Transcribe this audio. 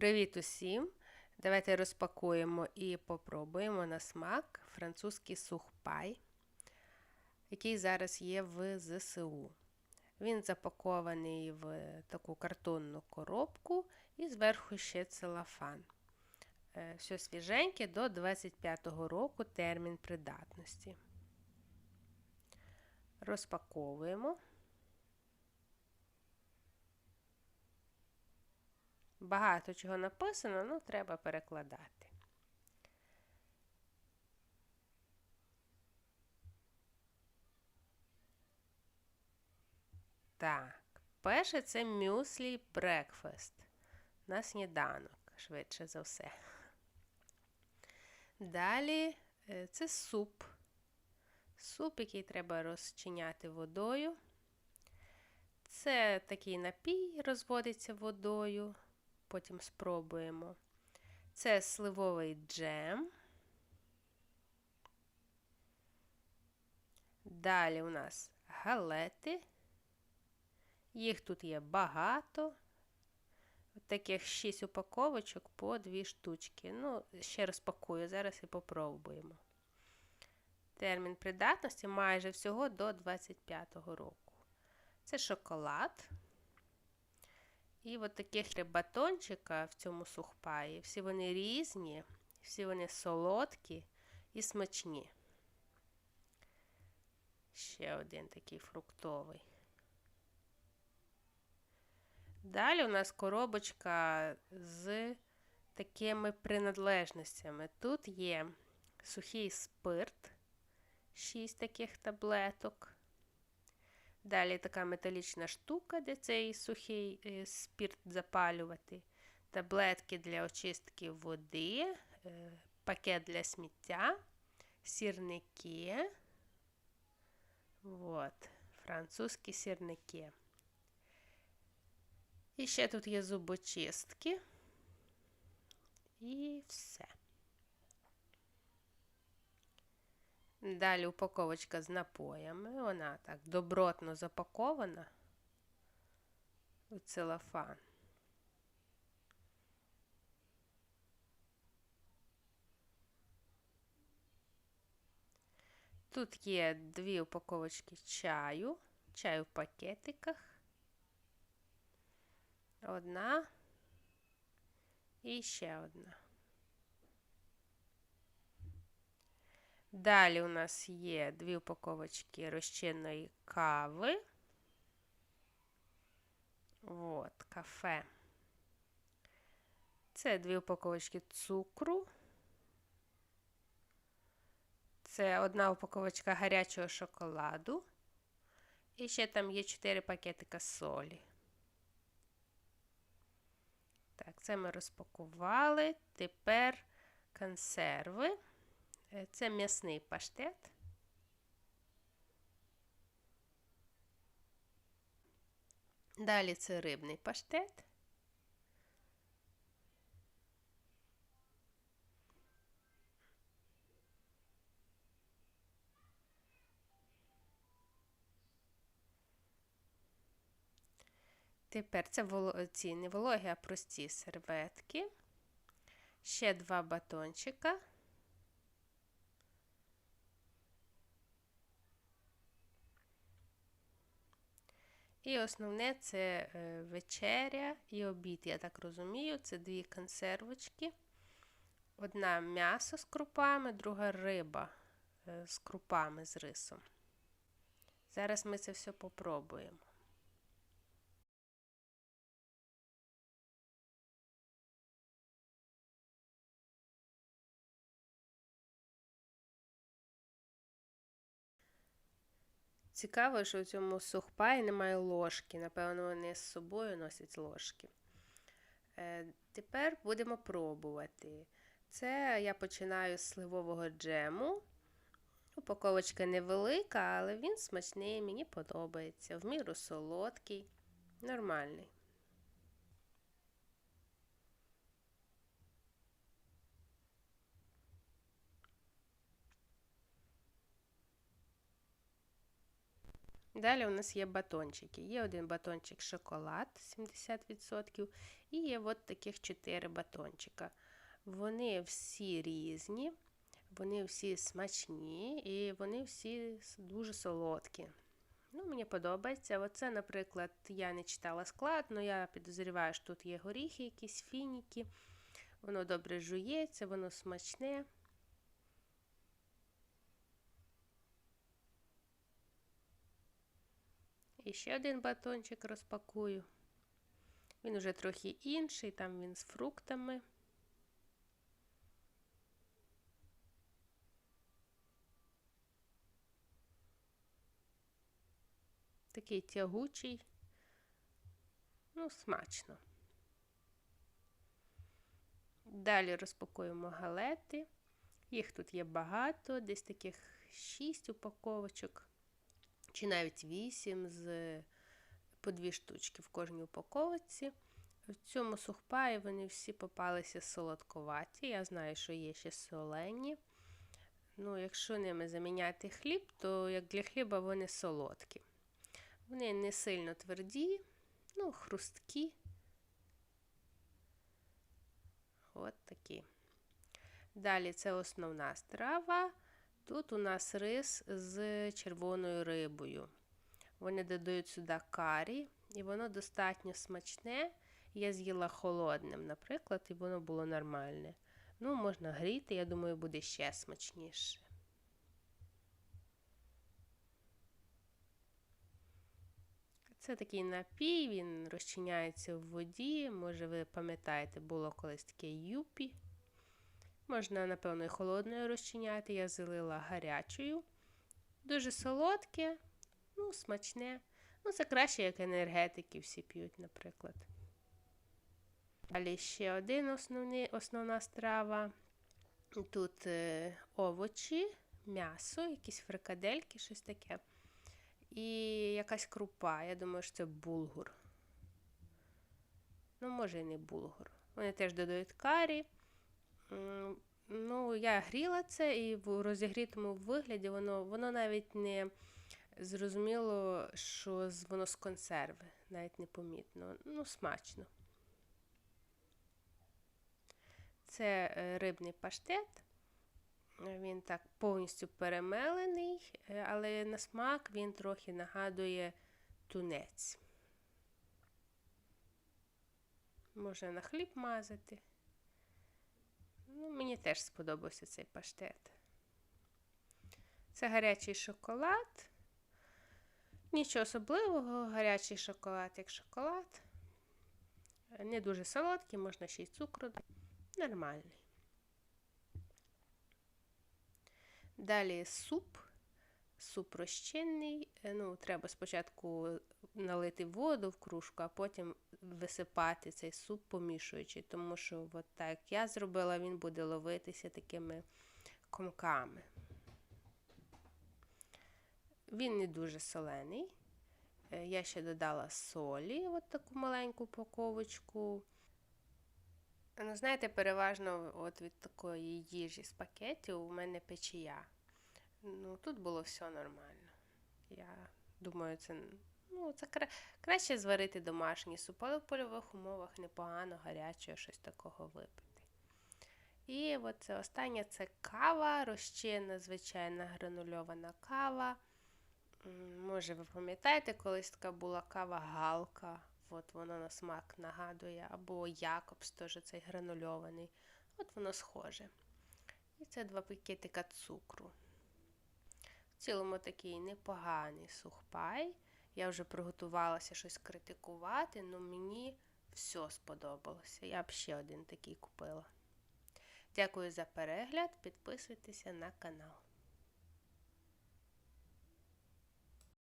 Привіт усім! Давайте розпакуємо і попробуємо на смак французький сухпай, який зараз є в ЗСУ. Він запакований в таку картонну коробку і зверху ще целофан. Е, все свіженьке до 25-го року термін придатності. Розпаковуємо. Багато чого написано, ну треба перекладати. Так, перше це мюслі брекфест. На сніданок, швидше за все. Далі е, це суп. Суп, який треба розчиняти водою. Це такий напій розводиться водою потім спробуємо. Це сливовий джем. Далі у нас галети. Їх тут є багато. таких 6 упаковочок по 2 штучки. Ну, ще розпакую, зараз і попробуємо. Термін придатності майже всього до 25-го року. Це шоколад. І от таких три батончика в цьому сухпаї. Всі вони різні, всі вони солодкі і смачні. Ще один такий фруктовий. Далі у нас коробочка з такими принадлежностями. Тут є сухий спирт, 6 таких таблеток. Далі така металічна штука, де цей сухий е, спірт запалювати, таблетки для очистки води, е, пакет для сміття, сірники. От, французькі сірники. І ще тут є зубочистки. І все. Далі упаковочка з напоями. Вона так добротно запакована у целофан. Тут є дві упаковочки чаю, чаю в пакетиках. Одна і ще одна. Далі у нас є дві упаковочки розчинної кави. От, кафе. Це дві упаковочки цукру. Це одна упаковочка гарячого шоколаду. І ще там є 4 пакетика солі. Так, це ми розпакували. Тепер консерви. Е, це м'ясний паштет. Далі це рибний паштет. Тепер це ці не вологі, а прості серветки. Ще два батончика. І основне це е, вечеря і обід, я так розумію, це дві консервочки. Одна м'ясо з крупами, друга риба е, з крупами з рисом. Зараз ми це все попробуємо. Цікаво, що в цьому сухпаї немає ложки. Напевно, вони з собою носять ложки. Е, Тепер будемо пробувати. Це я починаю з сливового джему. Упаковочка невелика, але він смачний, мені подобається. В міру солодкий, нормальний. Далі у нас є батончики. Є один батончик шоколад 70%, і є от таких 4 батончика. Вони всі різні, вони всі смачні і вони всі дуже солодкі. Ну, Мені подобається. Оце, наприклад, я не читала склад, але я підозрюваю, що тут є горіхи, якісь фініки. Воно добре жується, воно смачне. І ще один батончик розпакую. Він уже трохи інший, там він з фруктами. Такий тягучий, ну, смачно. Далі розпакуємо галети. Їх тут є багато, десь таких 6 упаковочок, чи навіть 8 з по дві штучки в кожній упаковці. В цьому сухпаї вони всі попалися солодковаті. Я знаю, що є ще солені. Ну, Якщо ними заміняти хліб, то як для хліба вони солодкі. Вони не сильно тверді, ну, хрусткі. От такі. Далі це основна страва. Тут у нас рис з червоною рибою. Вони додають сюди карі, і воно достатньо смачне. Я з'їла холодним, наприклад, і воно було нормальне. Ну, можна гріти, я думаю, буде ще смачніше. Це такий напій, він розчиняється в воді. Може, ви пам'ятаєте, було колись таке юпі. Можна, напевно, і холодною розчиняти. Я залила гарячою. Дуже солодке, ну, смачне. Ну, це краще, як енергетики всі п'ють, наприклад. Далі ще один основний, основна страва. Тут е, овочі, м'ясо, якісь фрикадельки, щось таке. І якась крупа. Я думаю, що це булгур. Ну, може, і не булгур. Вони теж додають карі. Ну, я гріла це, і в розігрітому вигляді воно воно навіть не зрозуміло, що воно з консерви, навіть непомітно. Ну, смачно. Це е, рибний паштет. Він так повністю перемелений, е, але на смак він трохи нагадує тунець. Можна на хліб мазати. Ну, Мені теж сподобався цей паштет. Це гарячий шоколад. Нічого особливого, гарячий шоколад, як шоколад. Не дуже солодкий, можна ще й цукру. Нормальний. Далі суп. Суп розчинний. Е, ну, Треба спочатку налити воду в кружку, а потім висипати цей суп, помішуючи, тому що, от так як я зробила, він буде ловитися такими комками. Він не дуже солений. Е, я ще додала солі, от таку маленьку упаковочку. Ну, знаєте, переважно от від такої їжі з пакетів у мене печія. Ну, Тут було все нормально. Я думаю, це ну, це кра... краще зварити домашній суп, в польових умовах непогано гарячого щось такого випити. І це останнє це кава, розчинна, звичайна гранульована кава. Може, ви пам'ятаєте, колись така була кава галка. От воно на смак нагадує, або Якобс, теж цей гранульований. От воно схоже. І це два пакетика цукру. В цілому такий непоганий сухпай. Я вже приготувалася щось критикувати, але мені все сподобалося. Я б ще один такий купила. Дякую за перегляд, підписуйтеся на канал.